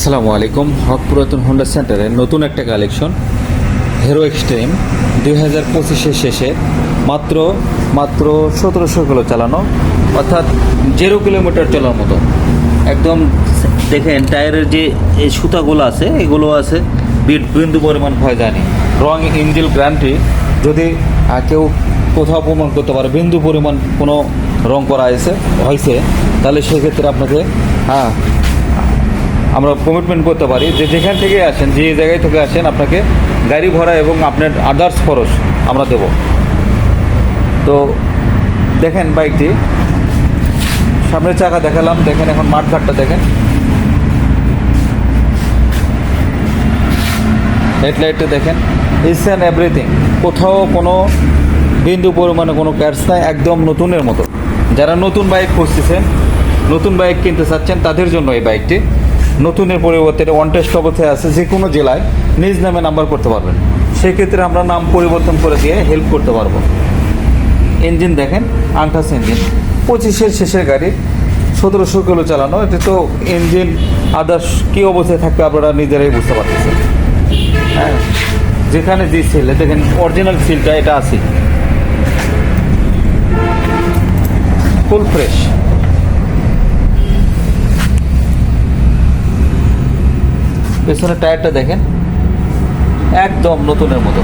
আসসালামু আলাইকুম। হক পুরাতন হোন্ডা সেন্টারের নতুন একটা কালেকশন হিরো এক্সট্রিম দুই হাজার পঁচিশের শেষে মাত্র মাত্র সতেরোশো কিলো চালানো, অর্থাৎ জেরো কিলোমিটার চলার মতো। একদম দেখেন টায়ারের যে এই সুতাগুলো আছে, এগুলো আছে বিট বিন্দু পরিমাণ ভয় জানি। রং ইঞ্জিল গ্যারান্টি যদি কেউ কোথাও প্রমাণ করতে পারে, বিন্দু পরিমাণ কোনো রং করা হয়েছে হয়েছে, তাহলে সেক্ষেত্রে আপনাকে হ্যাঁ আমরা কমিটমেন্ট করতে পারি যে যেখান থেকে আসেন, যে জায়গায় থেকে আসেন, আপনাকে গাড়ি ভাড়া এবং আপনার আদার্স খরচ আমরা দেব। তো দেখেন বাইকটি। সামনের চাকা দেখালাম, দেখেন এখন মাঠঘাটটা দেখেন। হেডলাইটটা দেখেন। ইস অ্যান্ড এভরিথিং কোথাও কোনো বিন্দু পরিমাণে কোনো ক্যাটস নাই, একদম নতুনের মতো। যারা নতুন বাইক খুঁজতেছেন, নতুন বাইক কিনতে চাচ্ছেন, তাদের জন্য এই বাইকটি। নতুনের পরিবর্তে এটা ওয়ান টেস্ট অবস্থায় আছে যে কোনো জেলায় নিজ নামে নাম্বার করতে পারবেন। সেক্ষেত্রে আমরা নাম পরিবর্তন করে দিয়ে হেল্প করতে পারব। ইঞ্জিন দেখেন আনটাস ইঞ্জিন পঁচিশের শেষের গাড়ি, সতেরোশো কিলো চালানো। এটা তো ইঞ্জিন আদার্স কী অবস্থায় থাকবে আপনারা নিজেরাই বুঝতে পারতেছেন। হ্যাঁ যেখানে যে সিল দেখেন অরিজিনাল সিলটা এটা আছে। ফুল ফ্রেশ পেছনের টায়ারটা দেখেন। একদম নতুনের মতো।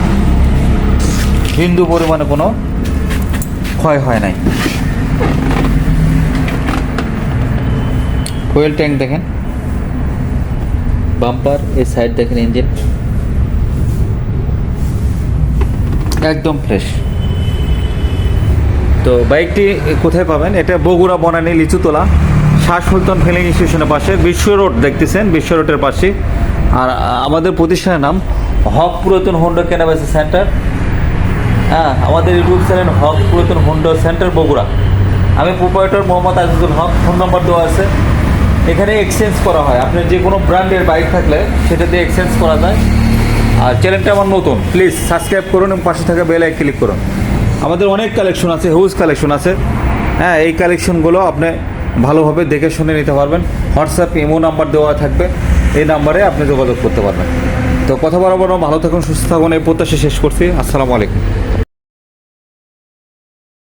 বিন্দু পরিমাণে কোনো ক্ষয় হয় নাই। ওয়েল ট্যাঙ্ক দেখেন। বাম্পার এই সাইড দেখেন ইঞ্জিন। একদম ফ্রেশ। তো বাইকটি কোথায় পাবেন? এটা বগুড়া, বনানী, লিচুতলা, শাহ সুলতান ফিলিং স্টেশনের পাশে। বিশ্ব রোড দেখতেছেন। বিশ্ব রোডের পাশে আর আমাদের প্রতিষ্ঠানের নাম হক পুরাতন হোন্ডা কেনাবেচা সেন্টার। হ্যাঁ আমাদের ইউটিউব চ্যানেল হক পুরাতন হোন্ডা সেন্টার বগুড়া। আমি proprietor Mohammad Azizul Haque, phone number দেওয়া আছে। এখানে এক্সচেঞ্জ করা হয়। আপনার যে কোনো ব্র্যান্ডের বাইক থাকলে সেটা দিয়ে এক্সচেঞ্জ করা যায়। আর চ্যানেলটা আমার নতুন। প্লিজ সাবস্ক্রাইব করুন এবং পাশে থাকা বেল ক্লিক করুন। আমাদের অনেক কালেকশন আছে হিউজ কালেকশন আছে। হ্যাঁ এই কালেকশনগুলো আপনি ভালোভাবে দেখে শুনে নিতে পারবেন। হোয়াটসঅ্যাপ ইমো নাম্বার দেওয়া থাকবে। এই নাম্বারে আপনি যোগাযোগ করতে পারবেন। তো কথা বরাবর ভালো থাকুন, সুস্থ থাকুন, এই প্রত্যাশা শেষ করছি। আসসালামু আলাইকুম।